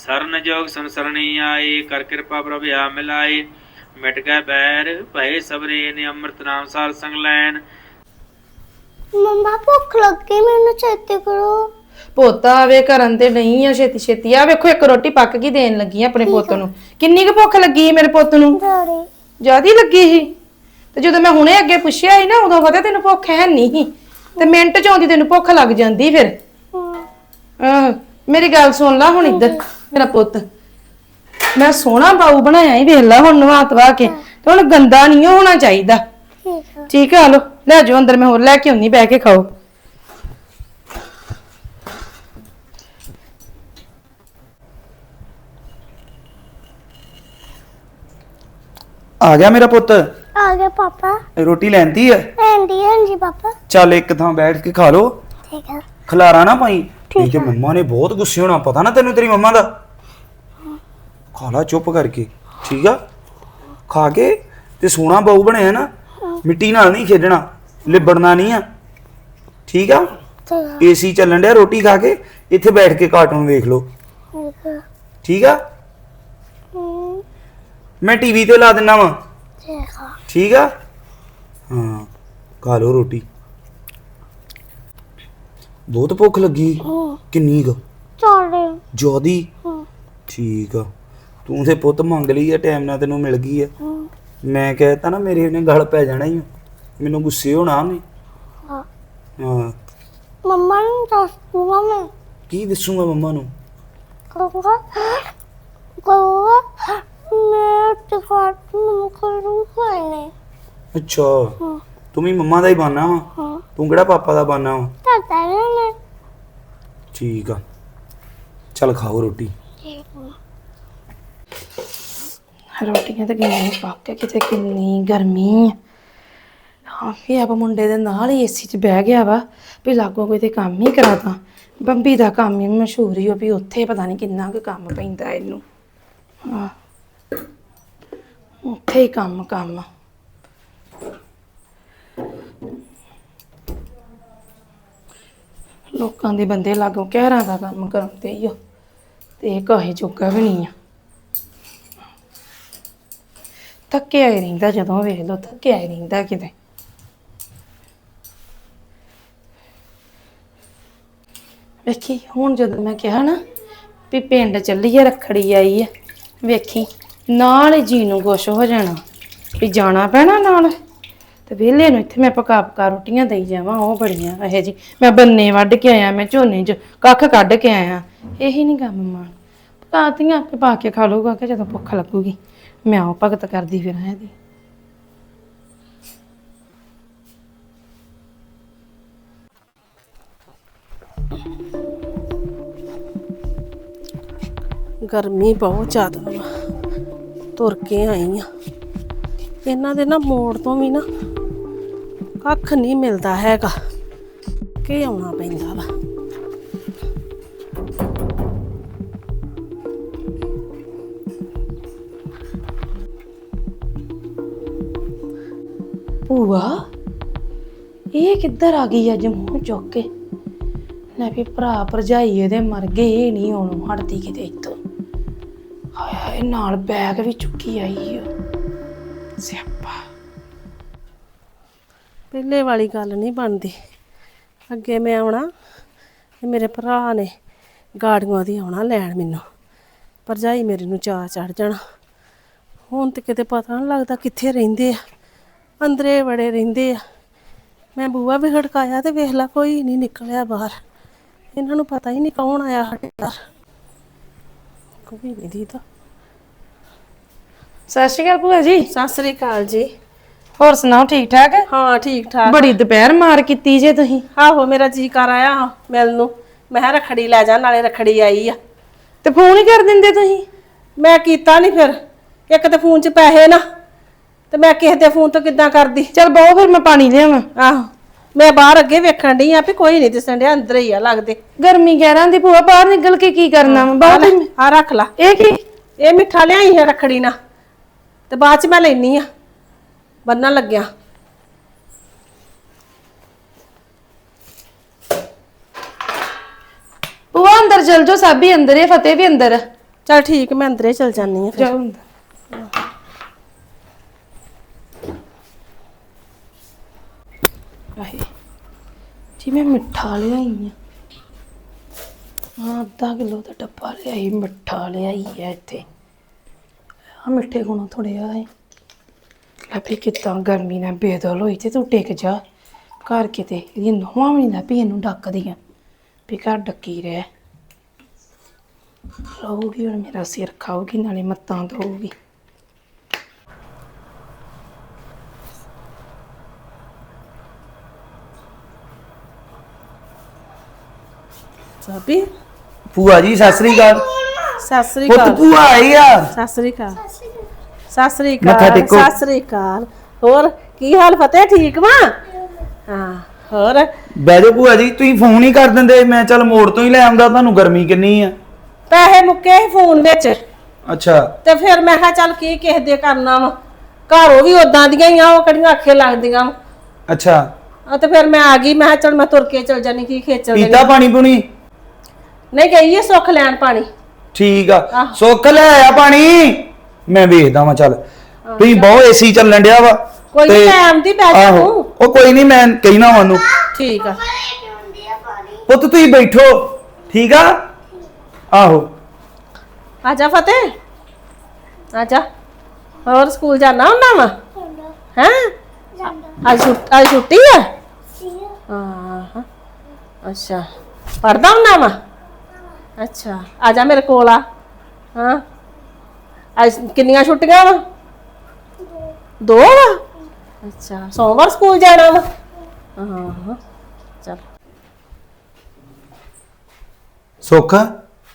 ਸਰਨ ਜੋਗ ਸੰਸਰਣੀ ਆਏ ਕਰ ਕਿਰਪਾ ਪ੍ਰਭ ਆ ਮਿਲਾਏ ਮਿਟ ਗਏ ਬੈਰ ਭਏ ਸਬਰੇ ਨੇ ਅੰਮ੍ਰਿਤ ਨਾਮ ਸਾਰ ਸੰਗ ਲੈਣ। ਮੰਮਾ ਭੁੱਖ ਲੱਗੀ ਮੈਨੂੰ ਛੇਤੀ ਕਰੋ। ਪੋਤਾ ਆਵੇ ਕਰਨ ਤੇ ਨਹੀਂ ਆ ਛੇਤੀ ਛੇਤੀ। ਆ ਵੇਖੋ ਇੱਕ ਰੋਟੀ ਪੱਕ ਗਈ ਦੇਣ ਲੱਗੀ ਆ ਆਪਣੇ ਪੁੱਤ ਨੂੰ। ਕਿੰਨੀ ਕੁ ਭੁੱਖ ਲੱਗੀ ਸੀ ਮੇਰੇ ਪੁੱਤ ਨੂੰ? ਡੈਡੀ ਜਿਆਦੀ ਲੱਗੀ ਸੀ। ਤੇ ਜਦੋਂ ਮੈਂ ਹੁਣੇ ਅੱਗੇ ਪੁੱਛਿਆ ਸੀ ਨਾ ਉਦੋਂ ਪਤਾ ਤੈਨੂੰ ਭੁੱਖ ਹੈ ਨਹੀਂ ਸੀ। ਤੇ ਮਿੰਟ ਚ ਆਉਂਦੀ ਤੈਨੂੰ ਭੁੱਖ ਲੱਗ ਜਾਂਦੀ ਫਿਰ। ਆਹ ਮੇਰੀ ਗੱਲ ਸੁਣ ਲੈ ਹੁਣ ਇੱਧਰ। ਮੇਰਾ ਪੁੱਤ। ਮੈਂ ਸੋਹਣਾ ਬਾਊ ਬਣਾਇਆ ਹੀ ਵੇਖ ਲੈ ਹੁਣ ਨਵਾ ਤਵਾ ਕੇ। ਤੇ ਹੁਣ ਗੰਦਾ ਨਹੀਂ ਹੋਣਾ ਚਾਹੀਦਾ। ਠੀਕ ਆ। ਠੀਕ ਹੈ ਲੋ ਲੈ ਜਾਓ ਅੰਦਰ ਮੈਂ ਹੋਰ ਲੈ ਕੇ ਆਉਣੀ ਬਹਿ ਕੇ ਖਾਓ। ਆ ਗਿਆ ਮੇਰਾ ਪੁੱਤ। ਆ ਗਿਆ ਪਾਪਾ। ਰੋਟੀ ਲੈਂਦੀ ਹੈ? ਐਂਡੀ ਹਾਂਜੀ ਪਾਪਾ। ਚੱਲ ਇੱਕ ਥਾਂ ਬੈਠ ਕੇ ਖਾ ਲੋ ਠੀਕ ਆ। ਖਲਾਰਾ ਨਾ ਪਾਈ। ਠੀਕ ਹੈ। ਮੰਮਾ ਨੇ ਬਹੁਤ ਗੁੱਸੇ ਹੋਣਾ ਪਤਾ ਨਾ ਤੈਨੂੰ ਤੇਰੀ ਮੰਮਾ ਦਾ? ਖਾ ਲਾ ਚੁੱਪ ਕਰਕੇ। ਠੀਕ ਆ? ਖਾ ਕੇ ਤੇ ਸੋਹਣਾ ਬਾਊ ਬਣਿਆ ਨਾ ਮਿੱਟੀ ਨਾਲ ਨਹੀਂ ਖੇਡਣਾ ਲਿਬੜਨਾ ਨਹੀਂ ਆ। ਠੀਕ ਆ? ਏਸੀ ਚੱਲਣ ਡਿਆ ਰੋਟੀ ਖਾ ਕੇ ਇੱਥੇ ਬੈਠ ਕੇ ਕਾਰਟੂਨ ਵੇਖ ਲਓ। ਠੀਕ ਆ। ਮੈਂ ਟੀਵੀ ਤੇ ਲਾ ਦਿੰਨਾ ਵਾਂ। ਠੀਕ ਆ ਠੀਕ ਆ? ਹਾਂ ਖਾ ਲਓ ਰੋਟੀ। ਬਹੁਤ ਭੁੱਖ ਲੱਗੀ। ਕਿੰਨੀ ਕੁ? ਚਾਰੇ। ਜਿਆਦੀ ਠੀਕ ਆ। ਤੂੰ ਤੇ ਪੁੱਤ ਮੰਗ ਲਈ ਆ ਟਾਈਮ ਨਾਲ ਤੈਨੂੰ ਮਿਲ ਗਈ ਆ। ਮੈਂ ਕਹਿਤਾ ਨਾ ਮੇਰੇ ਉਹਨੇ ਗਲ ਪੈ ਜਾਣਾ ਹੀ। ਮੈਨੂੰ ਗੁੱਸੇ ਹੋਣਾ ਉਹਨੇ। ਹਾਂ। ਹਾਂ। ਮੰਮਾ ਨੂੰ ਦੱਸ ਦੂੰਗਾ ਮੈਂ। ਕੀ ਦੱਸੂਗਾ ਮੰਮਾ ਨੂੰ? ਕਹੂੰਗਾ ਕਹੂੰਗਾ ਮੈਂ ਟਿਕਟ ਨੂੰ ਕਰੂੰਗਾ ਨੇ ਅੱਛਾ। ਹਾਂ। ਤੂੰ ਵੀ ਮੰਮਾ ਦਾ ਹੀ ਬਾਨਾ ਵਾ। ਹਾਂ। ਤੂੰ ਕਿਹੜਾ ਪਾਪਾ ਦਾ ਬਾਨਾ ਵਾ? ਤਾਂ ਨੇ ਠੀਕ ਆ। ਚੱਲ ਖਾਓ ਰੋਟੀ। ਰੋਟੀਆਂ ਤਾਂ ਕਿੰਨੀ ਪੱਕ ਕੇ ਕਿਤੇ ਕਿੰਨੀ ਗਰਮੀ ਆ। ਹਾਂ ਵੀ ਆਪ ਮੁੰਡੇ ਦੇ ਨਾਲ ਹੀ ਏਸੀ 'ਚ ਬਹਿ ਗਿਆ ਵਾ ਵੀ ਲਾਗੋ ਕੋਈ ਤੇ ਕੰਮ ਹੀ ਕਰਾਤਾ ਬੰਬੀ ਦਾ ਕੰਮ ਹੀ ਮਸ਼ਹੂਰ ਹੀ ਉਹ ਵੀ ਉੱਥੇ ਪਤਾ ਨਹੀਂ ਕਿੰਨਾ ਕੁ ਕੰਮ ਪੈਂਦਾ ਇਹਨੂੰ। ਹਾਂ। ਉੱਥੇ ਹੀ ਕੰਮ ਕੰਮ। ਲੋਕਾਂ ਦੇ ਬੰਦੇ ਲਾਗੋ ਕਹਿਰਾਂ ਦਾ ਕੰਮ ਕਰਾਉਂਦੇ ਹੀ ਉਹ ਤੇ ਇਹ ਕਹੇ ਜੋਗਾ ਵੀ ਨਹੀਂ ਆ। ਥੱਕਿਆ ਹੀ ਰਹਿੰਦਾ ਜਦੋਂ ਵੇਖ ਲਓ, ਥੱਕਿਆ ਹੀ ਰਹਿੰਦਾ ਕਿਤੇ। ਵੇਖੀ, ਹੁਣ ਜਦੋਂ ਮੈਂ ਕਿਹਾ ਨਾ ਵੀ ਪਿੰਡ ਚੱਲੀਏ ਰੱਖੜੀ ਆਈ ਆ, ਵੇਖੀ, ਨਾਲ ਹੀ ਜੀ ਨੂੰ ਖੁਸ਼ ਹੋ ਜਾਣਾ ਵੀ ਜਾਣਾ ਪੈਣਾ ਨਾਲ। ਤੇ ਵਿਹਲੇ ਨੂੰ ਇੱਥੇ ਮੈਂ ਪਕਾ ਪਕਾ ਰੋਟੀਆਂ ਦੇਈ ਜਾਵਾਂ, ਉਹ ਬੜੀਆਂ ਇਹੋ ਜੀ ਮੈਂ ਬੰਨੇ ਵੱਢ ਕੇ ਆਇਆ, ਮੈਂ ਝੋਨੇ 'ਚ ਕੱਖ ਕੱਢ ਕੇ ਆਇਆ। ਇਹੀ ਨਹੀਂ ਕੰਮ ਮਾਂ ਪਕਾਤੀਆਂ ਆਪੇ ਪਾ ਕੇ ਖਾ ਲਊਗਾ, ਕਿ ਜਦੋਂ ਭੁੱਖ ਲੱਗੂਗੀ। ਮੈਂ ਉਹ ਭਗਤ ਕਰਦੀ ਫਿਰ ਇਹਦੀ। ਗਰਮੀ ਬਹੁਤ ਜ਼ਿਆਦਾ ਵਾ। ਤੁਰ ਕੇ ਆਈ ਆ। ਇਹਨਾਂ ਦੇ ਨਾ ਮੋੜ ਤੋਂ ਵੀ ਨਾ ਕੱਖ ਨਹੀਂ ਮਿਲਦਾ ਹੈਗਾ। ਕਿ ਆਉਣਾ ਪੈਂਦਾ ਵਾ? ਭੂਆ, ਇਹ ਕਿੱਧਰ ਆ ਗਈ ਅੱਜ ਮੂੰਹ ਚੁੱਕ ਕੇ? ਲੈ ਵੀ ਭਰਾ ਭਰਜਾਈ ਇਹਦੇ ਮਰ ਗਏ ਇਹ ਨਹੀਂ ਹੁਣ ਹਟਦੀ ਕਿਤੇ ਇੱਥੋਂ। ਹਾਏ ਹਾਏ, ਨਾਲ ਬੈਗ ਵੀ ਚੁੱਕੀ ਆਈ ਓ ਸਿਆਪਾ ਪਹਿਲੇ ਵਾਲੀ ਗੱਲ ਨਹੀਂ ਬਣਦੀ। ਅੱਗੇ ਮੈਂ ਆਉਣਾ ਤੇ ਮੇਰੇ ਭਰਾ ਨੇ ਗਾੜੀਆਂ ਦੀ ਆਉਣਾ ਲੈਣ ਮੈਨੂੰ। ਭਰਜਾਈ ਮੇਰੀ ਨੂੰ ਚਾਹ ਚੜ ਜਾਣਾ। ਹੁਣ ਤੇ ਕਿਤੇ ਪਤਾ ਨਹੀਂ ਲੱਗਦਾ ਕਿੱਥੇ ਰਹਿੰਦੇ ਆ। ਅੰਦਰੇ ਬੜੇ ਰਹਿੰਦੇ ਆ। ਮੈਂ ਬੂਆ ਵੀ ਖੜਕਾਇਆ ਤੇ ਵੇਖ ਲਾ ਕੋਈ ਨਹੀਂ ਨਿਕਲਿਆ ਬਾਹਰ। ਇਹਨਾਂ ਨੂੰ ਪਤਾ ਹੀ ਨਹੀਂ ਕੌਣ ਆਇਆ ਸਾਡੇ ਘਰ। ਕੋਈ ਨਹੀਂ ਦੀਦਾ। ਸਤਿ ਸ਼੍ਰੀ ਅਕਾਲ ਭੂਆ ਜੀ। ਸਤਿ ਸ੍ਰੀ ਅਕਾਲ ਜੀ। ਹੋਰ ਸੁਣਾਓ ਠੀਕ ਠਾਕ? ਹਾਂ ਠੀਕ ਠਾਕ। ਬੜੀ ਦੁਪਹਿਰ ਮਾਰ ਕੀਤੀ ਜੇ ਤੁਸੀਂ। ਆਹੋ ਮੇਰਾ ਜੀ ਕਰ ਆਇਆ ਮਿਲਣ ਨੂੰ। ਮੈਂ ਕਿਹਾ ਰਖੜੀ ਲੈ ਜਾ ਨਾਲੇ ਰਖੜੀ ਆਈ ਆ। ਤੇ ਫੋਨ ਹੀ ਕਰ ਦਿੰਦੇ ਤੁਸੀਂ? ਮੈਂ ਕੀਤਾ ਨਹੀਂ ਫਿਰ। ਇੱਕ ਤੇ ਫੋਨ 'ਚ ਪੈਸੇ ਨਾ ਤੇ ਮੈਂ ਕਿਸੇ ਦੇ ਫੋਨ ਤੋਂ ਕਿੱਦਾਂ ਕਰਦੀ? ਚਲ ਬਹੁ ਫਿਰ ਮੈਂ ਪਾਣੀ ਲਿਆਵਾਂ। ਆਹੋ ਮੈਂ ਬਾਹਰ ਅੱਗੇ ਵੇਖਣ ਡਈ ਆ ਵੀ ਕੋਈ ਨਹੀਂ ਦਿਸਣ ਡਿਆ ਅੰਦਰ ਹੀ ਆ ਲੱਗਦੇ। ਗਰਮੀ ਕਹਿ ਰਾਂ ਦੀ ਭੂਆ ਬਾਹਰ ਨਿਕਲ ਕੇ ਕੀ ਕਰਨਾ ਵਾ? ਬਾਹਰ ਆ ਰੱਖ ਲਾ। ਇਹ ਕੀ? ਇਹ ਮਿੱਠਾ ਲਿਆਈ ਹੈ ਰਖੜੀ ਨਾ ਤੇ ਬਾਅਦ 'ਚ ਮੈਂ ਲੈਣੀ ਆ। ਬੰਨਣ ਲੱਗਿਆ। ਭੂਆ, ਅੰਦਰ ਚਲ ਜਾਓ, ਸਾਬੀ ਅੰਦਰ ਹੈ ਫਤਿਹ ਵੀ ਅੰਦਰ। ਹੈ ਚਲ ਠੀਕ, ਮੈਂ ਅੰਦਰੇ ਚਲ ਜਾਨੀ ਆ ਫਿਰ। ਜਾਓ ਆਹੇ ਜੀ ਮੈਂ ਮਿੱਠਾ ਲਿਆਈ ਆ। ਹਾਂ ਅੱਧਾ ਕਿਲੋ ਦਾ ਡੱਬਾ ਲਿਆਈ, ਮਿੱਠਾ ਲਿਆਈ ਆ ਇੱਥੇ। ਆ ਮਿੱਠੇ ਗੁਣੋਂ ਥੋੜੇ ਆ ਹੈ ਲੱਭੀ ਕਿਤਾ ਗਰਮੀ ਨਾਲ ਬੇਦਲ ਹੋਈ ਤੇ ਤੂੰ ਟਿਕ ਜਾ। ਘਰ ਕਿਤੇ ਇਹਦੀ ਨੋਹਾਂ ਵੀ ਨਾ ਵੀ ਇਹਨੂੰ ਡੱਕਦੀਆਂ। ਵੀ ਘਰ ਡੱਕੀ ਰਹਿ। ਰਹੂਗੀ ਹੁਣ ਮੇਰਾ ਸਿਰ ਖਾਊਗੀ ਨਾਲੇ ਮੱਤਾਂ ਦਊਗੀ ਸਾਬੀ ਭੂਆ ਜੀ ਸਤਿ ਸ੍ਰੀ ਅਕਾਲ। ਸਤਿ ਸ੍ਰੀ ਪੁੱਤ ਅਕਾਲ। ਭੂਆ ਆਈ ਆ? ਸਤਿ ਸ੍ਰੀ ਅਕਾਲ। ਸਤਿ ਸ੍ਰੀ ਮੱਥਾ ਅਕਾਲ ਟੇਕੋ। ਸਤਿ ਸ੍ਰੀ ਅਕਾਲ। ਹੋਰ ਕੀ ਹਾਲ ਫਤਿਹ ਠੀਕ ਵਾ? ਹਾਂ ਹੋਰ? ਬਹਿ ਜਾਓ ਭੂਆ ਜੀ ਤੁਸੀਂ ਫੋਨ ਹੀ ਕਰ ਦਿੰਦੇ। ਮੈਂ ਚੱਲ ਮੋੜ ਤੋਂ ਹੀ ਲੈ ਆਉਂਦਾ ਤੁਹਾਨੂੰ ਗਰਮੀ ਕਿੰਨੀ ਆ। ਪੈਸੇ ਮੁੱਕੇ ਸੀ ਫੋਨ ਵਿੱਚ। ਅੱਛਾ। ਤੇ ਫਿਰ ਮੈਂ ਕਿਹਾ ਚੱਲ ਕੀ ਕਿਸੇ ਦੇ ਕਰਨਾ ਵਾ? ਘਰ ਉਹ ਵੀ ਉਦਾਂ ਦੀਆਂ ਹੀ ਆ ਉਹ ਕਿਹੜੀਆਂ ਅੱਖੇ ਲੱਗਦੀਆਂ ਵਾਂ। ਅੱਛਾ। ਆ ਤੇ ਫਿਰ ਮੈਂ ਆ ਗਈ ਮੈਂ ਕਿਹਾ ਚੱਲ ਮੈਂ ਤੁਰ ਕੇ ਚਲ ਜਾਨੀ ਕੀ ਖੇਚਲ ਦੇਣੀ ਪੀਤਾ ਪਾਣੀ ਪੁਣੀ? ਨਹੀਂ ਗਈ ਹੈ ਸੁੱਖ ਲੈਣ ਪਾਣੀ। ਠੀਕ ਆ। ਸੁੱਖ ਲੈ ਆ ਪਾਣੀ? ਮੈਂ ਵੇਖਦਾ ਵਾਂ ਚੱਲ। ਤੁਸੀਂ ਬਹੁਤ ਏਸੀ ਚੱਲਣ ਡਿਆ ਵਾ ਕੋਈ ਤੇ- ਨੀ, ਮੈਂ ਆਉਂਦੀ ਬਹਿ ਜਾ ਆਹੋ ਤੂੰ। ਉਹ ਕੋਈ ਨਹੀਂ ਮੈਂ ਕਹਿਣਾ ਉਹਨੂੰ। ਠੀਕ ਆ। ਪੁੱਤ ਤੁਸੀਂ ਬੈਠੋ ਠੀਕ ਆ? ਆਹੋ। ਆ ਜਾ ਫਤਿਹ। ਆ ਜਾ। ਹੋਰ ਸਕੂਲ ਜਾਣਾ ਹੁੰਦਾ ਵਾ? ਹੈ? ਅੱਜ ਛੁੱਟ- ਅੱਜ ਛੁੱਟੀ ਆ? ਹਾਂ ਅੱਛਾ। ਪੜਦਾ ਹੁੰਦਾ ਵਾ? ਅੱਛਾ। ਆ ਜਾ ਮੇਰੇ ਕੋਲ ਆ। ਹਾਂ। ਅੱਜ ਕਿੰਨੀਆਂ ਛੁੱਟੀਆਂ ਵਾ? ਦੋ ਵਾ? ਅੱਛਾ। ਸੋਮਵਾਰ ਸਕੂਲ ਜਾਣਾ ਵਾ। ਹਾਂ ਚਲ। ਸੁੱਖ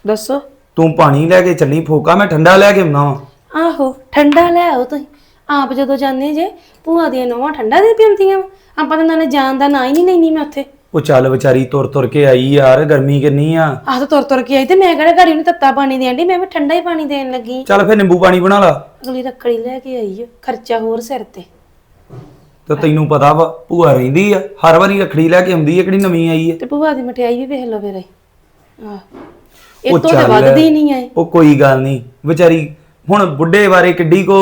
ਦੱਸੋ। ਤੂੰ ਪਾਣੀ ਲੈ ਕੇ ਚੱਲੀ ਫੋਕਾ ਮੈਂ ਠੰਡਾ ਲੈ ਕੇ ਆਉਣਾ ਵਾ। ਆਹੋ ਠੰਡਾ ਲੈ ਆਓ ਤੁਸੀਂ। ਆਪ ਜਦੋਂ ਜਾਂਦੇ ਜੇ ਭੂਆ ਦੀਆਂ ਨੋਵਾਂ ਠੰਡਾ ਦੇ ਪਿਉਂਦੀਆਂ ਵਾਂ। ਆਪਾਂ ਤਾਂ ਨਾਲੇ ਜਾਣ ਦਾ ਨਾਂ ਹੀ ਨਹੀਂ ਲੈਣੀ ਮੈਂ ਉੱਥੇ। ਉਹ ਚੱਲ ਵਿਚਾਰੀ ਤੁਰ ਤੁਰ ਕੇ ਆਈ ਯਾਰ ਗਰਮੀ ਕਿੰਨੀ ਆ। ਆਹ ਤਾਂ ਤੁਰ ਤੁਰ ਕੇ ਆਈ ਤੇ ਮੈਂ ਕਿਹੜਾ ਘੜੀ ਨੂੰ ਤੱਤਾ ਪਾਣੀ ਦੇਣ ਦੀ ਮੈਂ ਵੀ ਠੰਡਾ ਹੀ ਪਾਣੀ ਦੇਣ ਲੱਗੀ। ਚੱਲ ਫਿਰ ਨਿੰਬੂ ਪਾਣੀ ਬਣਾ ਲਾ। ਅਗਲੀ ਰੱਖੜੀ ਲੈ ਕੇ ਆਈ ਆ ਖਰਚਾ ਹੋਰ ਸਿਰ ਤੇ। ਤੇ ਤੈਨੂੰ ਪਤਾ ਵਾ ਭੂਆ ਰਹਿੰਦੀ ਆ ਹਰ ਵਾਰੀ ਰੱਖੜੀ ਲੈ ਕੇ ਆਉਂਦੀ ਆ ਕਿਹੜੀ ਨਵੀਂ ਆਈ ਆ। ਤੇ ਭੂਆ ਦੀ ਮਠਿਆਈ ਵੀ ਵੇਖ ਲਓ ਫਿਰ ਆਹ ਉਹ ਇਹ ਤੋਂ ਤਾਂ ਚੱਲ। ਵੱਧਦੀ ਨਹੀਂ ਆਏ ਉਹ ਕੋਈ ਗੱਲ ਨਹੀਂ ਵਿਚਾਰੀ ਹੁਣ ਬੁੱਢੇ ਬਾਰੇ ਕਿੱਡੀ ਕੋ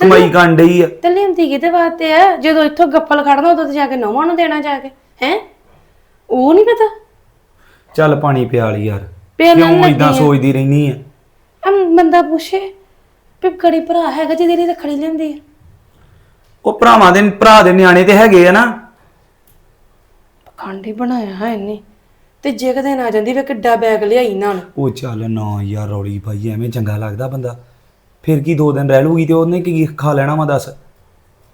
ਕਮਾਈ ਕਰਨ ਡਈ ਆ। ਤੇ ਲਿਆਂਦੀ ਕਿਤੇ ਵਾਸਤੇ ਆ? ਜਦੋਂ ਇੱਥੋਂ ਗੱਪਲ ਖੜਨਾ ਉਦੋਂ ਤੇ ਜਾ ਕੇ ਨੌਵਾਂ ਨੂੰ ਦੇਣਾ ਜਾ ਕੇ। ਹੈ? ਉਹ ਨਹੀਂ ਪਤਾ? ਚੱਲ ਪਾਣੀ ਪਿਆ ਲਈ ਯਾਰ। ਪਿਆਲਣ ਕਿਉਂ ਲੱਗੀ ਇਦਾਂ ਆ। ਸੋਚਦੀ ਰਹਿਨੀ ਆ? ਅਮ ਬੰਦਾ ਪੁੱਛੇ ਵੀ ਗੜੀ ਭਰਾ ਹੈਗਾ ਜਿਹਦੇ ਲਈ ਰੱਖੜੀ ਲੈਂਦੀ ਆ। ਉਹ ਭਰਾਵਾਂ ਦੇ ਭਰਾ ਦੇ ਨਿਆਣੇ ਤੇ ਹੈਗੇ ਆ ਨਾ। ਪਖੰਡ ਹੀ ਬਣਾਇਆ ਹੈ ਇਹਨੇ। ਤੇ ਜੇ ਕਦੇ ਨਾ ਜਾਂਦੀ ਵੇ ਕਿੱਡਾ ਬੈਗ ਲਿਆਈ ਨਾਲ। ਉਹ ਚੱਲ ਨਾ ਯਾਰ ਰੌਲੀ ਭਾਈ ਐਵੇਂ ਚੰਗਾ ਲੱਗਦਾ ਬੰਦਾ। ਫਿਰ ਕੀ ਦੋ ਦਿਨ ਰਹਿ ਲੂਗੀ ਤੇ ਉਹਨੇ ਕੀ ਖਾ ਲੈਣਾ ਵਾ ਦੱਸ?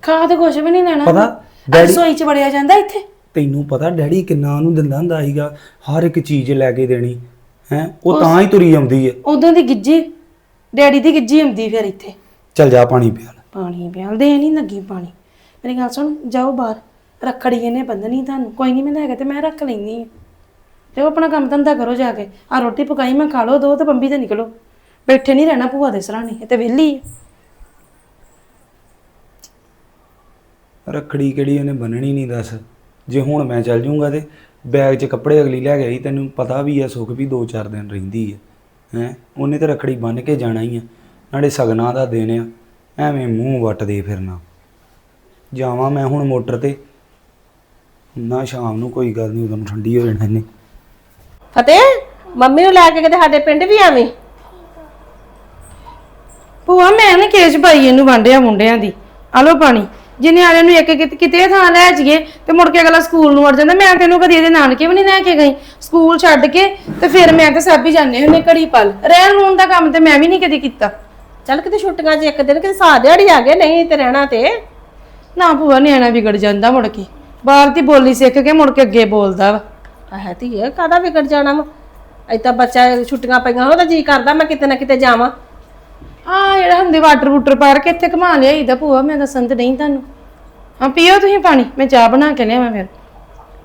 ਖਾ ਤੇ ਕੁਝ ਵੀ ਨਹੀਂ ਲੈਣਾ। ਪਤਾ, ਡੈਡੀ- ਰਸੋਈ ਚ ਵੜਿਆ ਜਾਂਦਾ ਇੱਥੇ? ਤੈਨੂੰ ਪਤਾ ਡੈਡੀ ਕਿੰਨਾ ਉਹਨੂੰ ਦਿੰਦਾ ਹੁੰਦਾ ਸੀਗਾ ਹਰ ਇੱਕ ਚੀਜ਼ ਲੈ ਕੇ ਦੇਣੀ ਹੈ ਉਹ ਤਾਂ ਹੀ ਤੁਰੀ ਆਉਂਦੀ ਹੈ ਉਦੋਂ ਦੀ ਗਿੱਜੀ ਡੈਡੀ ਦੀ ਗਿੱਜੀ ਹੁੰਦੀ ਫਿਰ ਇੱਥੇ। ਚੱਲ ਜਾ ਪਾਣੀ ਪਿਆ। ਲੈ। ਪਾਣੀ ਪਿਆਲ ਦੇ ਨਹੀਂ ਲੱਗੀ ਪਾਣੀ। ਮੇਰੀ ਗੱਲ ਸੁਣ ਜਾਓ ਬਾਹਰ ਰੱਖੜੀ ਇਹਨੇ ਬੰਦਣੀ ਤੁਹਾਨੂੰ ਕੋਈ ਨਹੀਂ ਮੈਂ ਲੈ ਕੇ ਤੇ ਮੈਂ ਰੱਖ ਲੈਂਦੀ ਆ। ਤੇ ਉਹ ਆਪਣਾ ਕੰਮ ਧੰਦਾ ਕਰੋ ਜਾ ਕੇ ਆ ਰੋਟੀ ਪਕਾਈ ਮੈਂ ਖਾ ਲਓ ਦੋ ਤੇ ਬੰਬੀ ਤੇ ਨਿਕਲੋ। ਬੈਠੇ ਨਹੀਂ ਰਹਿਣਾ ਭੂਆ ਦੇ ਸਰਾਣੇ ਇਹ ਤੇ ਵਿਹਲੀ ਆ ਰੱਖੜੀ ਕਿਹੜੀ ਉਹਨੇ ਬੰਨਣੀ ਨਹੀਂ ਦੱਸ। ਜੇ ਹੁਣ ਮੈਂ ਚੱਲ ਜੂੰਗਾ ਤੇ ਬੈਗ 'ਚ ਕੱਪੜੇ ਅਗਲੀ ਲੈ ਗਈ ਤੈਨੂੰ ਪਤਾ ਵੀ ਆ, ਸੁੱਖ ਵੀ 2-4 ਦਿਨ ਰਹਿੰਦੀ ਹੈ ਹੈ? ਉਹਨੇ ਤੇ ਰੱਖੜੀ ਬੰਨ ਕੇ ਜਾਣਾ ਹੀ ਆ। ਨਾਲੇ ਸਗਨਾ ਦਾ ਦਿਨ ਆ, ਐਵੇਂ ਮੂੰਹ ਵੱਟਦੇ ਫਿਰਨਾ। ਜਾਵਾਂ ਮੈਂ ਹੁਣ ਮੋਟਰ ਤੇ। ਨਾ ਸ਼ਾਮ ਨੂੰ ਕੋਈ ਗੱਲ ਨਹੀਂ, ਉਦੋਂ ਨੂੰ ਠੰਡੀ ਹੋ ਜਾਣਾ ਇਹਨੇ। ਫਤਿਹ, ਮੰਮੀ ਨੂੰ ਲੈ ਕੇ ਕਿਤੇ ਸਾਡੇ ਪਿੰਡ ਵੀ ਆਵੀਂ? ਭੂਆ, ਮੈਂ ਨਾ ਕੇਸ ਪਾਈ ਇਹਨੂੰ ਵੰਡਿਆ ਮੁੰਡਿਆਂ ਦੀ। ਆ ਲੋ ਪਾਣੀ। ਜਿੰਨੇ ਵਾਲਿਆਂ ਨੂੰ ਇੱਕ ਕਿਤੇ- ਕਿਤੇ ਥਾਂ ਲੈ ਜਾਈਏ ਤੇ ਮੁੜ ਕੇ ਅਗਲਾ ਸਕੂਲ ਨੂੰ ਵੜ ਜਾਂਦਾ। ਮੈਂ ਤੈਨੂੰ ਕਦੀ ਇਹਦੇ ਨਾਨਕੇ ਵੀ ਨਹੀਂ ਲੈ ਕੇ ਗਈ। ਸਕੂਲ ਛੱਡ ਕੇ ਤੇ ਫਿਰ ਮੈਂ ਤੇ ਸਭ ਹੀ ਜਾਂਦੇ ਹੁੰਨੇ ਘੜੀ ਪਲ। ਰਹਿਣ ਰੂਣ ਦਾ ਕੰਮ ਤੇ ਮੈਂ ਵੀ ਨਹੀਂ ਕਦੀ ਕੀਤਾ। ਚੱਲ ਕਿਤੇ ਛੁੱਟੀਆਂ 'ਚ ਇੱਕ ਦਿਨ ਕਿਤੇ ਸਾ ਦਿਹਾੜੀ ਆ ਗਏ ਨਹੀਂ ਤੇ ਰਹਿਣਾ ਤੇ। ਨਾ ਭੂਆ ਨਿਆਣਾ ਵਿਗੜ ਜਾਂਦਾ ਮੁੜ ਕੇ। ਬਾਹਰ ਦੀ ਬੋਲੀ ਸਿੱਖ ਕੇ ਮੁੜ ਕੇ ਅੱਗੇ ਬੋਲਦਾ ਵਾ। ਆਹ ਧੀਏ ਕਾਹਦਾ ਵਿਗੜ ਜਾਣਾ ਵਾ? ਐਤਾ ਬੱਚਾ ਛੁੱਟੀਆਂ ਪਈਆਂ ਉਹਦਾ ਜੀ ਕਰਦਾ ਮੈਂ ਕਿਤੇ ਨਾ ਕਿਤੇ ਜਾਵਾਂ। ਆ ਜਿਹੜਾ ਹੁੰਦੇ ਵਾਟਰ ਵੂਟਰ ਪਾਰ ਕੇ ਇੱਥੇ ਘੁਮਾ ਲਿਆਈਦਾ ਭੂਆ ਮੈਂ ਦੱਸਣ ਤੇ ਨਹੀਂ ਤੁਹਾਨੂੰ। ਹਾਂ ਪੀਓ ਤੁਸੀਂ ਪਾਣੀ ਮੈਂ ਚਾਹ ਬਣਾ ਕੇ ਲਿਆਵਾਂ ਫਿਰ।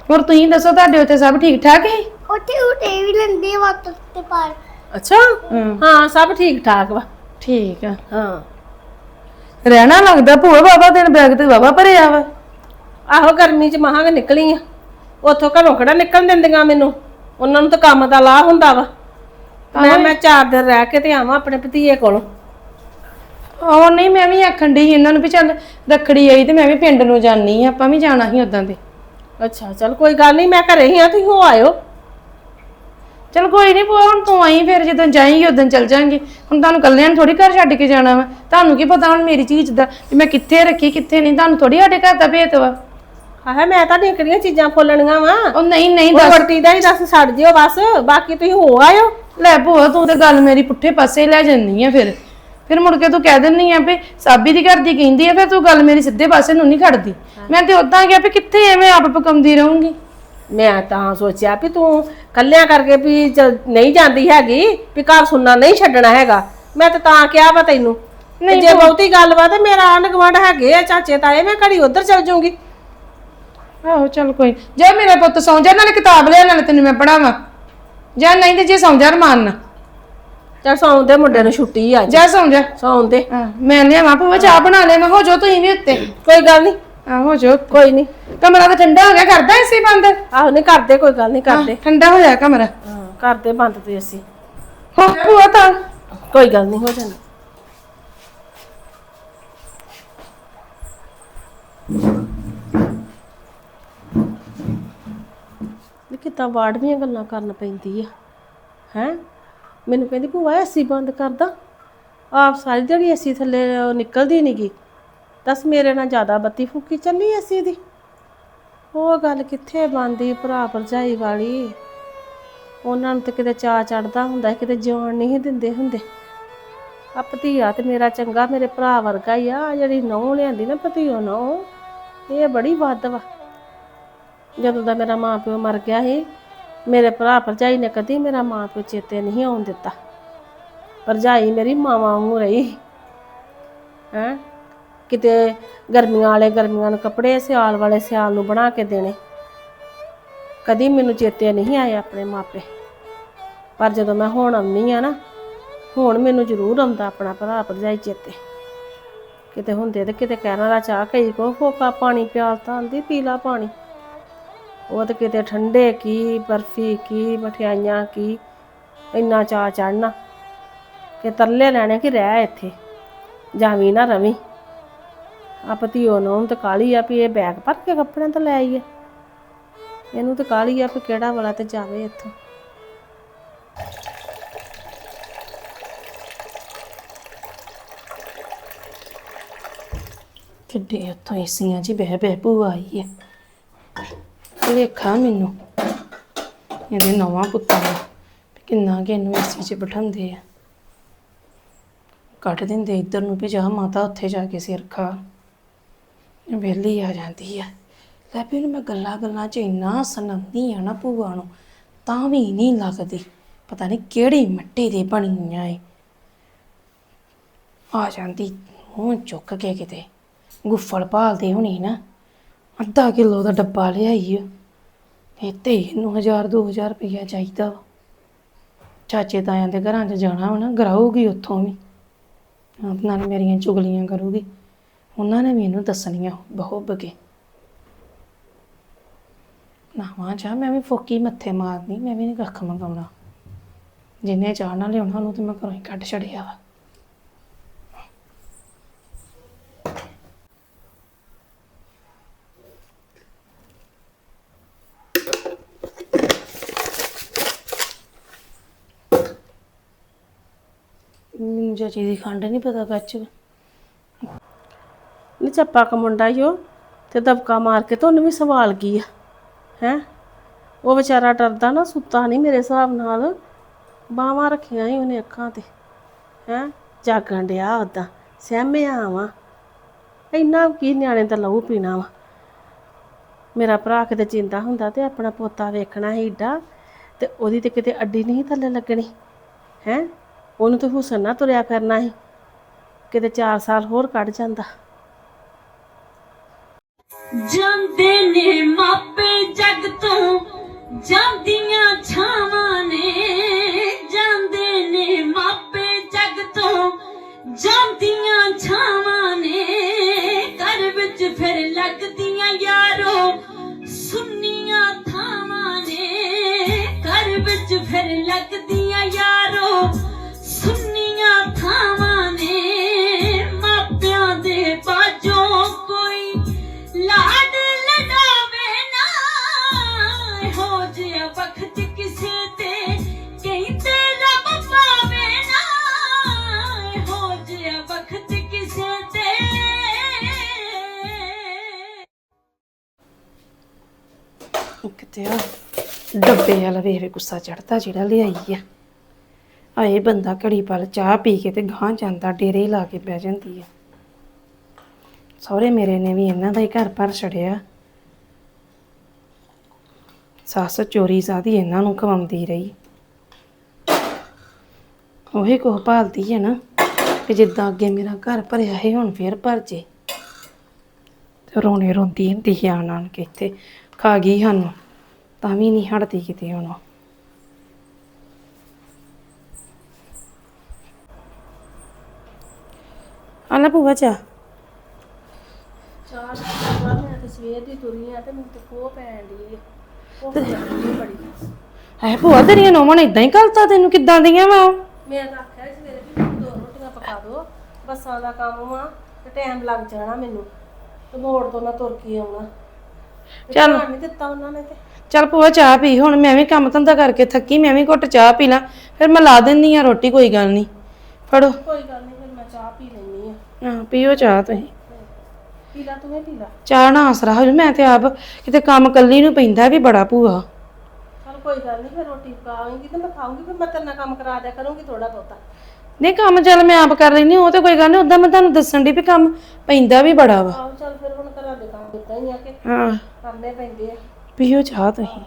ਹੋਰ ਤੁਸੀਂ ਦੱਸੋ ਤੁਹਾਡੇ ਉੱਥੇ ਸਭ ਠੀਕ ਠਾਕ ਹੈ ਉੱਥੇ ਉਟੇ ਵੀ ਲੈਂਦੇ ਵਾਟਰ ਤੇ ਪਾਰ ਅੱਛਾ? ਹਾਂ। ਸਭ ਠੀਕ ਠਾਕ ਵਾ। ਠੀਕ ਆ। ਹਾਂ। ਰਹਿਣਾ ਲੱਗਦਾ ਭੂਆ ਬਾਬਾ ਦਿਨ ਬੈਗ ਤੇ ਬਾਬਾ ਭਰਿਆ ਵਾ। ਆਹੋ ਗਰਮੀ 'ਚ ਮਹਾਂ ਨਿਕਲੀ ਆ। ਉੱਥੋਂ ਘਰੋਂ ਕਿਹੜਾ ਨਿਕਲਣ ਦਿੰਦੀਆਂ ਮੈਨੂੰ। ਉਹਨਾਂ ਨੂੰ ਤਾਂ ਕੰਮ ਦਾ ਲਾਹ ਹੁੰਦਾ ਵਾ। ਮੈਂ ਮੈਂ ਚਾਰ ਦਿਨ ਰਹਿ ਕੇ ਤੇ ਆਵਾਂ ਆਪਣੇ ਭਤੀਏ ਕੋਲੋਂ। ਉਹ ਨਹੀਂ ਮੈਂ ਵੀ ਆਖਣ ਡਈ ਸੀ ਇਹਨਾਂ ਨੂੰ ਵੀ ਚੱਲ ਰੱਖੜੀ ਆਈ ਤੇ ਮੈਂ ਵੀ ਪਿੰਡ ਨੂੰ ਜਾਣੀ ਆ ਆਪਾਂ ਵੀ ਜਾਣਾ ਸੀ ਉਦਾਂ ਤੇ। ਅੱਛਾ ਚਲ ਕੋਈ ਗੱਲ ਨਹੀਂ ਮੈਂ ਘਰੇ ਹੀ ਆ ਤੁਸੀਂ ਹੋ ਆਇਓ। ਚਲ ਕੋਈ ਨਹੀਂ ਭੂਆ ਹੁਣ ਤੂੰ ਆਈ ਫਿਰ ਜਦੋਂ ਜਾਏਂਗੀ ਉਦੋਂ ਚੱਲ ਜਾਾਂਗੇ ਹੁਣ ਤੁਹਾਨੂੰ ਕੱਲਿਆਂ ਨੂੰ ਥੋੜੀ ਘਰ ਛੱਡ ਕੇ ਜਾਣਾ ਵਾ। ਤੁਹਾਨੂੰ ਕੀ ਪਤਾ ਹੁਣ ਮੇਰੀ ਚੀਜ਼ ਦਾ ਵੀ ਮੈਂ ਕਿੱਥੇ ਰੱਖੀ ਕਿੱਥੇ ਨਹੀਂ ਤੁਹਾਨੂੰ ਥੋੜੀ ਸਾਡੇ ਘਰ ਦਾ ਭੇਤ ਵਾ। ਆਹ ਮੈਂ ਤਾਂ ਕਿਹੜੀਆਂ ਚੀਜ਼ਾਂ ਫੋਲਣੀਆਂ ਵਾ। ਉਹ ਨਹੀਂ ਨਹੀਂ ਦੱਸ। ਵਰਤੀ ਦਾ ਹੀ ਦੱਸ ਛੱਡ ਜਿਓ ਬਸ। ਬਾਕੀ ਤੁਸੀਂ ਹੋ ਆਇਓ। ਲੈ ਭੂਆ ਤੂੰ ਤੇ ਗੱਲ ਮੇਰੀ ਪੁੱਠੇ ਪਾਸੇ ਲੈ ਜੰਨੀ ਆ ਫਿਰ। ਫਿਰ ਮੁੜ ਕੇ ਤੂੰ ਕਹਿ ਦਿੰਨੀ ਆ ਵੀ ਸਾਬੀ ਦੀ ਘਰ ਦੀ ਕਹਿੰਦੀ ਆ ਫਿਰ ਤੂੰ ਗੱਲ ਮੇਰੀ ਸਿੱਧੇ ਪਾਸੇ ਨੂੰ ਨਹੀਂ ਖੜਦੀ। ਮੈਂ ਤੇ ਉਦਾਂ ਗਿਆ ਵੀ ਕਿੱਥੇ ਐਵੇਂ ਆਪ ਪਕਾਉਂਦੀ ਰਹੂੰਗੀ? ਮੈਂ ਤਾਂ ਸੋਚਿਆ ਵੀ ਤੂੰ ਕੱਲਿਆਂ ਕਰਕੇ ਵੀ ਚੱਲ ਨਹੀਂ ਜਾਂਦੀ ਹੈਗੀ ਵੀ ਘਰ ਸੁਣਨਾ ਨਹੀਂ ਛੱਡਣਾ ਹੈਗਾ। ਮੈਂ ਤਾਂ ਤਾਂ ਕਿਹਾ ਵਾ ਤੈਨੂੰ। ਤੇ ਜੇ ਬਹੁਤੀ ਗੱਲ ਵਾ ਤੇ ਮੇਰਾ ਆਂਢ ਗੁਆਂਢ ਹੈਗੇ ਆ ਚਾਚੇ ਤਾਏ ਮੈਂ ਘੜੀ ਉਧਰ ਚਲ ਜਾਊਂਗੀ। ਆਹੋ ਚੱਲ ਕੋਈ। ਜਾ ਮੇਰਾ ਪੁੱਤ ਸੌਂ ਜਾ ਨਾਲੇ ਕਿਤਾਬ ਲਿਆ ਨਾਲੇ ਤੈਨੂੰ ਮੈਂ ਪੜਾਵਾਂ ਜਾ ਨਹੀਂ ਤੇ ਜੇ ਸੌਂ ਜਾ ਰਮਾਨ ਚੱਲ ਸੌਣ ਦੇ ਮੁੰਡੇ ਨੂੰ ਛੁੱਟੀ ਆ ਅੱਜ। ਜਾ ਸੌਂ ਜਾ। ਸੌਣ ਦੇ। ਹਾਂ, ਮੈਂ ਭੂਆ ਚਾਹ ਬਣਾ ਲੈ ਮੈਂ ਹੋ ਜੋ ਤੁਸੀਂ ਵੀ ਉੱਤੇ। ਕੋਈ ਗੱਲ ਨਹੀਂ ਆ ਹੋ ਜੋ ਕੋਈ ਨਹੀਂ ਕਮਰਾ ਤਾਂ ਠੰਡਾ ਹੋ ਗਿਆ ਕਰਦਾ ਇਸੇ ਬੰਦ? ਆਹੋ ਨਹੀਂ ਕਰਦੇ ਕੋਈ ਗੱਲ ਨਹੀਂ ਕਰਦੇ। ਠੰਡਾ ਹੋ ਜਾ ਕਮਰਾ। ਹਾਂ ਕਰਦੇ ਬੰਦ ਤੇ ਅਸੀਂ। ਹੋ ਭੂਆ ਤਾਂ। ਕੋਈ ਗੱਲ ਨਹੀਂ ਹੋ ਜਾਂਦਾ ਕਿਤਾ ਵਾੜਵੀਆਂ ਗੱਲਾਂ ਕਰਨ ਪੈਂਦੀ ਆ ਹੈ? ਮੈਨੂੰ ਕਹਿੰਦੀ, ਭੂਆ ਐਸੀ ਬੰਦ ਕਰਦਾ ਆਪ ਸਾਰੀ ਦਿਹਾੜੀ ਐਸੀ ਥੱਲੇ ਉਹ ਨਿਕਲਦੀ ਨੀ ਗੀ। ਦੱਸ ਮੇਰੇ ਨਾਲ ਜ਼ਿਆਦਾ ਬੱਤੀ ਫੂਕੀ ਚੱਲੀ ਐਸੀ ਦੀ? ਉਹ ਗੱਲ ਕਿੱਥੇ ਬੰਦੀ ਭਰਾ ਭਰਜਾਈ ਵਾਲੀ? ਉਹਨਾਂ ਨੂੰ ਤੇ ਕਿਤੇ ਚਾਅ ਚੜਦਾ ਹੁੰਦਾ ਕਿਤੇ ਜਾਣ ਨਹੀਂ ਦਿੰਦੇ ਹੁੰਦੇ। ਆ ਭਤੀਆ ਤੇ ਮੇਰਾ ਚੰਗਾ, ਮੇਰੇ ਭਰਾ ਵਰਗਾ ਹੀ ਆ। ਆਹ ਜਿਹੜੀ ਨਹੁੰ ਲਿਆਂਦੀ ਨਾ ਭਤੀਓ ਨਹੁੰ, ਇਹ ਬੜੀ ਵੱਧ ਵਾ। ਜਦੋਂ ਦਾ ਮੇਰਾ ਮਾਂ ਪਿਓ ਮਰ ਗਿਆ ਸੀ ਮੇਰੇ ਭਰਾ ਭਰਜਾਈ ਨੇ ਕਦੀ ਮੇਰਾ ਮਾਂ ਪਿਓ ਚੇਤੇ ਨਹੀਂ ਆਉਣ ਦਿੱਤਾ। ਭਰਜਾਈ ਮੇਰੀ ਮਾਵਾਂ ਵਾਂਗੂ ਰਹੀ। ਹੈ? ਕਿਤੇ ਗਰਮੀਆਂ ਵਾਲੇ ਗਰਮੀਆਂ ਨੂੰ ਕੱਪੜੇ ਸਿਆਲ ਵਾਲੇ ਸਿਆਲ ਨੂੰ ਬਣਾ ਕੇ ਦੇਣੇ। ਕਦੀ ਮੈਨੂੰ ਚੇਤੇ ਨਹੀਂ ਆਏ ਆਪਣੇ ਮਾਪੇ। ਪਰ ਜਦੋਂ ਮੈਂ ਹੁਣ ਆਉਂਦੀ ਆ ਨਾ, ਹੁਣ ਮੈਨੂੰ ਜ਼ਰੂਰ ਆਉਂਦਾ ਆਪਣਾ ਭਰਾ ਭਰਜਾਈ ਚੇਤੇ। ਕਿਤੇ ਹੁੰਦੇ ਤੇ ਕਿਤੇ ਕਹਿਣਾ ਦਾ ਚਾਹ ਕਈ ਕੋ ਫੋਕਾ ਪਾਣੀ ਪਿਆਲਤਾ, ਆਂਦੀ ਪੀਲਾ ਪਾਣੀ। ਉਹ ਤੇ ਕਿਤੇ ਠੰਡੇ ਕੀ, ਬਰਫੀ ਕੀ, ਮਠਿਆਈਆਂ ਕੀ, ਇੰਨਾ ਚਾ ਚੜਨਾ ਕਿ ਤਰਲੇ ਲੈਣੇ ਕਿ ਰਹਿ ਇੱਥੇ ਜਾਵੀਂ ਨਾ ਰਵੀ। ਆਪਤੀਓ ਨੂੰ ਤੇ ਕਾਲੀ ਆ ਵੀ ਇਹ ਬੈਗ ਭਰ ਕੇ ਕੱਪੜਿਆਂ ਤੋਂ ਲੈ ਆਈਏ। ਇਹਨੂੰ ਤੇ ਕਾਲੀ ਆ ਵੀ ਕਿਹੜਾ ਵਾਲਾ ਤੇ ਜਾਵੇ ਇੱਥੋਂ। ਕਿੱਡੇ ਉੱਥੋਂ ਏਸੀਆਂ 'ਚ ਬਹਿ ਬਹਿ ਭੂਆ ਆਈ ਹੈ ਵੇਖਾ ਮੈਨੂੰ। ਇਹਦੇ ਨਵਾਂ ਪੁੱਤਾਂ ਨੂੰ ਕਿੰਨਾ ਕਿ ਇਹਨੂੰ ਏਸੀ 'ਚ ਬਿਠਾਉਂਦੇ ਆ। ਕੱਢ ਦਿੰਦੇ ਇੱਧਰ ਨੂੰ ਵੀ ਜਾ, ਮਾਤਾ ਉੱਥੇ ਜਾ ਕੇ ਸਿਰ ਖਾ। ਵਿਹਲੀ ਆ ਜਾਂਦੀ ਆ। ਲੈ ਵੀ ਉਹਨੂੰ ਮੈਂ ਗੱਲਾਂ ਗੱਲਾਂ 'ਚ ਇੰਨਾ ਸੁਣਾਉਂਦੀ ਆ ਨਾ ਭੂਆ ਨੂੰ, ਤਾਂ ਵੀ ਨਹੀਂ ਲੱਗਦੀ। ਪਤਾ ਨਹੀਂ ਕਿਹੜੀ ਮਿੱਟੀ ਦੀ ਬਣੀ ਆ ਇਹ ਆ ਜਾਂਦੀ, ਮੂੰਹ ਚੁੱਕ ਕੇ ਕਿਤੇ। ਗੁੱਫਲ ਭਾਲਦੇ ਹੋਣੀ ਨਾ। ਅੱਧਾ ਕਿਲੋ ਦਾ ਡੱਬਾ ਲਿਆਈ ਓ। ਇਹ ਤੇ ਇਹਨੂੰ 1000 2000 ਰੁਪਇਆ ਚਾਹੀਦਾ ਵਾ। ਚਾਚੇ ਤਾਇਆਂ ਦੇ ਘਰਾਂ 'ਚ ਜਾਣਾ ਵਾ ਗਰਾਊਗੀ ਉੱਥੋਂ ਵੀ। ਆਪ ਨਾਲ ਮੇਰੀਆਂ ਚੁਗਲੀਆਂ ਕਰੂਗੀ। ਉਹਨਾਂ ਨੇ ਵੀ ਇਹਨੂੰ ਦੱਸਣੀਆਂ ਬਹੁ ਬਗੇ ਨਾਵਾਂ ਜਾ, ਮੈਂ ਵੀ ਫੋਕੀ ਮੱਥੇ ਮਾਰਨੀ, ਮੈਂ ਵੀ ਨਹੀਂ ਕੱਖ ਮੰਗਾਉਣਾ। ਜਿੰਨੇ ਚਾਹ ਨਾਲ ਲਿਆਉਣਾ ਉਹਨੂੰ ਤੇ ਮੈਂ ਘਰੋਂ ਹੀ ਕੱਢ ਛੜਿਆ ਵਾ ਮੈਨੂੰ ਚਾਚੀ ਦੀ ਖੰਡ ਨਹੀਂ ਪਤਾ ਕੱਚ ਨੀ ਚੱਪਾ ਕ ਮੁੰਡਾ ਈ ਉਹ ਤੇ ਦਬਕਾ ਮਾਰ ਕੇ ਤੁਹਾਨੂੰ ਵੀ ਸਵਾਲ ਕੀ ਆ, ਹੈ? ਉਹ ਵਿਚਾਰਾ ਡਰਦਾ ਨਾ, ਸੁੱਤਾ ਨਹੀਂ ਮੇਰੇ ਹਿਸਾਬ ਨਾਲ। ਬਾਹਾਂ ਰੱਖੀਆਂ ਹੀ ਉਹਨੇ ਅੱਖਾਂ ਤੇ, ਹੈ? ਜਾਗਣ ਡਿਆ ਉਦਾਂ ਸਹਿਮਿਆ ਵਾ ਇੰਨਾ ਕੀ ਨਿਆਣੇ ਦਾ ਲਹੂ ਪੀਣਾ ਵਾ। ਮੇਰਾ ਭਰਾ ਕਿਤੇ ਜਿੰਦਾ ਹੁੰਦਾ ਤੇ ਆਪਣਾ ਪੋਤਾ ਵੇਖਣਾ ਸੀ ਏਡਾ, ਤੇ ਉਹਦੀ ਤੇ ਕਿਤੇ ਅੱਡੀ ਨਹੀਂ ਥੱਲੇ ਲੱਗਣੀ, ਹੈ? ਉਹਨੂੰ ਤੇ ਹੁਸਨ ਨਾ ਤੁਰਿਆ ਫਿਰਨਾ ਸੀ। ਕਿਤੇ 4 ਸਾਲ ਹੋਰ ਕੱਢ ਜਾਂਦਾ। ਜਾਂਦੇ ਨੇ ਮਾਪੇ ਜਗ ਤੋਂ, ਜਾਂਦੀਆਂ ਛਾਵਾਂ ਨੇ। ਜਾਂਦੇ ਨੇ ਮਾਪੇ ਜਗ ਤੋਂ, ਜਾਂਦੀਆਂ ਛਾਵਾਂ ਨੇ। ਘਰ ਵਿੱਚ ਫਿਰ ਲੱਗਦੀਆਂ ਯਾਰੋ, ਸੁੰਨੀਆਂ ਥਾਵਾਂ ਨੇ। ਘਰ ਵਿੱਚ ਫਿਰ ਲੱਗਦੀਆਂ ਡੱਬੇ ਵਾਲਾ ਵੇਖ ਵੇ ਗੁੱਸਾ ਚੜਦਾ ਜਿਹੜਾ ਲਿਆਈ ਆ। ਆਏ ਬੰਦਾ ਘੜੀ ਪਲ ਚਾਹ ਪੀ ਕੇ ਤੇ ਗਾਂ ਜਾਂਦਾ, ਡੇਰੇ ਹੀ ਲਾ ਕੇ ਬਹਿ ਜਾਂਦੀ ਆ। ਸਹੁਰੇ ਮੇਰੇ ਨੇ ਵੀ ਇਹਨਾਂ ਦਾ ਹੀ ਘਰ ਭਰ ਛੜਿਆ ਸੱਸ ਚੋਰੀ ਸਾਦੀ ਇਹਨਾਂ ਨੂੰ ਖਵਾਉਂਦੀ ਰਹੀ। ਉਹੀ ਕੋਹ ਭਾਲਦੀ ਹੈ ਨਾ ਕਿ ਜਿੱਦਾਂ ਅੱਗੇ ਮੇਰਾ ਘਰ ਭਰਿਆ ਹੈ ਹੁਣ ਫੇਰ ਭਰ ਜੇ। ਤੇ ਰੋਣੇ ਰੋਂਦੀ ਹੁੰਦੀ ਸੀ ਆਣ ਆਣ ਕੇ ਇੱਥੇ, ਖਾ ਗਈ ਸਾਨੂੰ। ਤਾਂ ਵੀ ਨਹੀਂ ਹਟਦੀ ਕਿਤੇ ਹੁਣ ਉਹ। ਆ ਲੈ ਭੂਆ ਚਾ ਚਾਰ ਦਿਨ ਬਾਅਦ ਮੈਂ ਤੇ ਸਵੇਰ ਦੀ ਤੁਰੀ ਆ ਤੇ ਮੈਨੂੰ ਤੇ ਖੋ ਪੈਣ ਦੀ ਭੁੱਖ ਲੱਗੀ ਬੜੀ ਹੈ ਭੂਆ ਤੇਰੀਆਂ ਨੋਵਾਂ ਨੇ ਇਦਾਂ ਹੀ ਕਰਤਾ ਤੈਨੂੰ ਕਿੱਦਾਂ ਦੀਆਂ ਵਾ ਮੈਂ ਤਾਂ ਆਖਿਆ ਸੀ ਸਵੇਰੇ ਵੀ ਮੈਨੂੰ ਦੋ ਰੋਟੀਆਂ ਪਕਾ ਦਿਓ ਬੱਸਾਂ ਦਾ ਕੰਮ ਵਾ ਤੇ ਟਾਈਮ ਲੱਗ ਜਾਣਾ ਮੈਨੂੰ ਤੇ ਮੋੜ ਤੋਂ ਨਾ ਤੁਰ ਕੇ ਆਉਣਾ ਚੱਲ। ਧਿਆਨ ਨਹੀਂ ਦਿੱਤਾ ਉਹਨਾਂ ਨੇ ਤੇ ਚੱਲ ਭੂਆ ਚਾਹ ਪੀ ਹੁਣ ਮੈਂ ਵੀ ਕੰਮ ਧੰਦਾ ਕਰਕੇ ਥੱਕੀ ਮੈਂ ਵੀ ਘੁੱਟ ਚਾਹ ਪੀ ਲਾਂ ਫਿਰ ਮੈਂ ਲਾ ਦਿੰਦੀ ਆ ਰੋਟੀ ਕੋਈ ਗੱਲ ਨਹੀਂ ਫੜੋ। ਕੋਈ ਗੱਲ ਨਹੀਂ ਫਿਰ ਮੈਂ ਚਾਹ ਪੀ ਲੈਣੀ ਆ। ਹਾਂ ਪੀਓ ਚਾਹ ਤੁਸੀਂ। ਪੀ ਲਾ ਤੂੰ ਵੀ ਪੀ ਲਾ। ਚਾਹ ਨਾ ਆਸਰਾ ਹੋ ਜਾ ਮੈਂ ਤੇ ਆਪ ਕਿਤੇ ਕੰਮ ਕੱਲੀ ਨੂੰ ਪੈਂਦਾ ਵੀ ਬੜਾ ਭੂਆ। ਚਲ ਕੋਈ ਗੱਲ ਨਹੀਂ ਫਿਰ ਰੋਟੀ ਪਕਾਵਾਂਗੀ ਤੇ ਮੈਂ ਖਾਊਂਗੀ ਫਿਰ ਮੈਂ ਤੇਰੇ ਨਾਲ ਕੰਮ ਕਰਾ ਦਿਆ ਕਰੂੰਗੀ ਥੋੜਾ ਬਹੁਤਾ। ਨਹੀਂ ਕੰਮ ਚੱਲ ਮੈਂ ਆਪ ਕਰ ਲੈਣੀ ਉਹ ਤੇ ਕੋਈ ਗੱਲ ਨਹੀਂ ਉਦਾਂ ਮੈਂ ਤੁਹਾਨੂੰ ਦੱਸਣ ਦੀ ਵੀ ਕੰਮ ਪੈਂਦਾ ਵੀ ਬੜਾ ਵਾ। ਆਹੋ ਚੱਲ ਫਿਰ ਹੁਣ ਘਰਾਂ ਦੇ ਕੰਮ ਇਦਾਂ ਹੀ ਆ ਕਿ ਹਾਂ। ਕਰਨੇ ਪੈਂਦੇ ਆ। ਪੀਓ ਚਾਹ ਤੁਸੀਂ।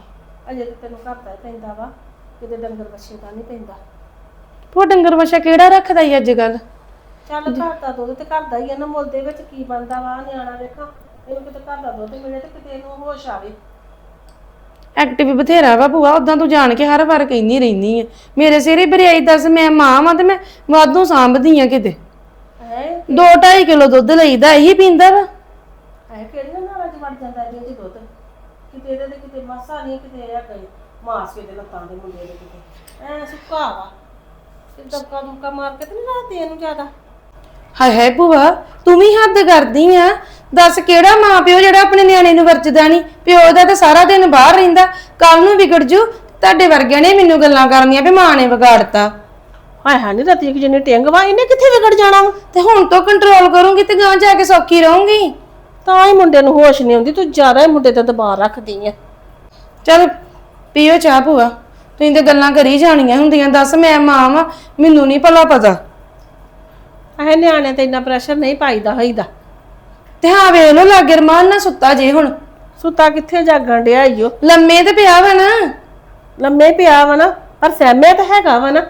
ਅਜੇ ਤੇ ਤੈਨੂੰ ਘਰ ਦਾ ਹੀ ਪੈਂਦਾ ਵਾ ਕਿਤੇ ਡੰਗਰ ਬੱਛੇ ਦਾ ਨਹੀਂ ਪੈਂਦਾ। ਭੂਆ ਡੰਗਰ ਵਛਾ ਕਿਹੜਾ ਰੱਖਦਾ ਈ ਅੱਜ ਕੱਲ ਚੱਲ ਘਰ ਦਾ ਦੁੱਧ ਤੇ ਘਰ ਦਾ ਹੀ ਆ ਨਾ ਮੁੱਲ ਦੇ ਵਿੱਚ ਕੀ ਬਣਦਾ ਵਾ ਨਿਆਣਾ ਵੇਖਾਂ ਇਹਨੂੰ ਕਿਤੇ ਘਰ ਦਾ ਦੁੱਧ ਮਿਲੇ ਤੇ ਕਿਤੇ ਇਹਨੂੰ ਹੋਸ਼ ਆਵੇ। ਐਕਟਿਵ ਬਥੇਰਾ ਵਾ ਭੂਆ ਉਦਾਂ ਤੂੰ ਜਾਣ ਕੇ ਹਰ ਵਾਰ ਕਹਿੰਦੀ ਰਹਿਨੀ ਆ। ਮੇਰੇ ਸਿਰੇ ਭਰਿਆਈ ਦੱਸ ਮੈਂ ਮਾਂ ਵਾਂ ਤੇ ਮੈਂ ਵਾਧੂ ਸਾਂਭਦੀ ਆ ਕਿਤੇ। ਹੈ? 2.5 ਕਿਲੋ ਦੁੱਧ ਲਈਦਾ ਇਹੀ ਪੀਂਦਾ ਵਾ। ਹੈ ਕਿਹੜੀਆਂ ਨਾਲਾਂ 'ਚ ਵੜ ਜਾਂਦਾ 'ਚ ਦੁੱਧ? ਕਿਤੇ ਇਹਦੇ ਤੇ ਕਿਤੇ ਮਾਸਾ ਨਹੀਂ ਕਿਤੇ ਇਹ ਗਈ ਮਾਸ ਕਿਤੇ ਲੱਤਾਂ ਦੇ ਮੁੰਡੇ ਦੇ ਕਿਤੇ। ਐ ਸੁੱਕਾ ਵਾ। ਕਿਦਾਂ ਕੰਮ ਕਾ ਮਾਰ ਕੇ ਤੇ ਨਹੀਂ ਰਾਤ ਇਹਨੂੰ ਜ਼ਿਆਦਾ। ਹਾਏ ਹਾਏ ਭੂਆ ਤੂੰ ਵੀ ਹੱਦ ਕਰਦੀ ਆ। ਦੱਸ ਕਿਹੜਾ ਮਾਂ ਪਿਓ ਜਿਹੜਾ ਆਪਣੇ ਨਿਆਣੇ ਨੂੰ ਵਰਜਦਾ ਨਹੀਂ ਪਿਓ ਦਾ ਤਾਂ ਸਾਰਾ ਦਿਨ ਬਾਹਰ ਰਹਿੰਦਾ। ਕੱਲ ਨੂੰ ਵਿਗੜ ਜੂ। ਤੁਹਾਡੇ ਵਰਗਿਆਂ ਨੇ ਮੈਨੂੰ ਗੱਲਾਂ ਕਰਨੀਆਂ ਵੀ ਮਾਂ ਨੇ ਵਿਗਾੜਤਾ। ਹਾਏ ਹਾਂ ਨਹੀਂ ਰਤੀ ਕਿ ਜਿੰਨੇ ਟਿੰਗ ਵਾ ਇਹਨੇ ਕਿੱਥੇ ਵਿਗੜ ਜਾਣਾ ਵਾ? ਤੇ ਹੁਣ ਤੋਂ ਕੰਟਰੋਲ ਕਰੂੰਗੀ ਤੇ ਗਾਂ ਜਾ ਕੇ ਸੌਖੀ ਰਹੂੰਗੀ। ਤਾਂ ਹੀ ਮੁੰਡੇ ਨੂੰ ਹੋਸ਼ ਨਹੀਂ ਆਉਂਦੀ ਤੂੰ ਜ਼ਿਆਦਾ ਹੀ ਮੁੰਡੇ ਤੇ ਦਬਾਅ ਰੱਖਦੀ ਆ। ਚਲ ਪੀਓ ਚਾਹ ਭੂਆ ਤੁਸੀਂ ਤੇ ਗੱਲਾਂ ਕਰੀ ਜਾਣੀਆਂ ਹੁੰਦੀਆਂ ਦੱਸ ਮੈਂ ਮਾਂ ਵਾਂ ਮੈਨੂੰ ਨਹੀਂ ਭਲਾ ਪਤਾ। ਇਹ ਨਿਆਣੇ ਤੇ ਇੰਨਾ ਪ੍ਰੈਸ਼ਰ ਨਹੀਂ ਪਾਈਦਾ ਹੋਈਦਾ। ਤੇ ਹਾਂ ਵੇਖ ਲੋ ਲਾਗੇ ਰਮਾਨ ਨਾਲ ਸੁੱਤਾ ਜੇ ਹੁਣ। ਸੁੱਤਾ ਕਿੱਥੇ ਜਾਗਣ ਡਿਆ ਈਓ ਲੰਮੇ ਤੇ ਪਿਆ ਵਾ ਨਾ। ਲੰਮੇ ਪਿਆ ਵਾ ਨਾ ਪਰ ਸਹਿਮਿਆ ਤਾਂ ਹੈਗਾ ਵਾ ਨਾ।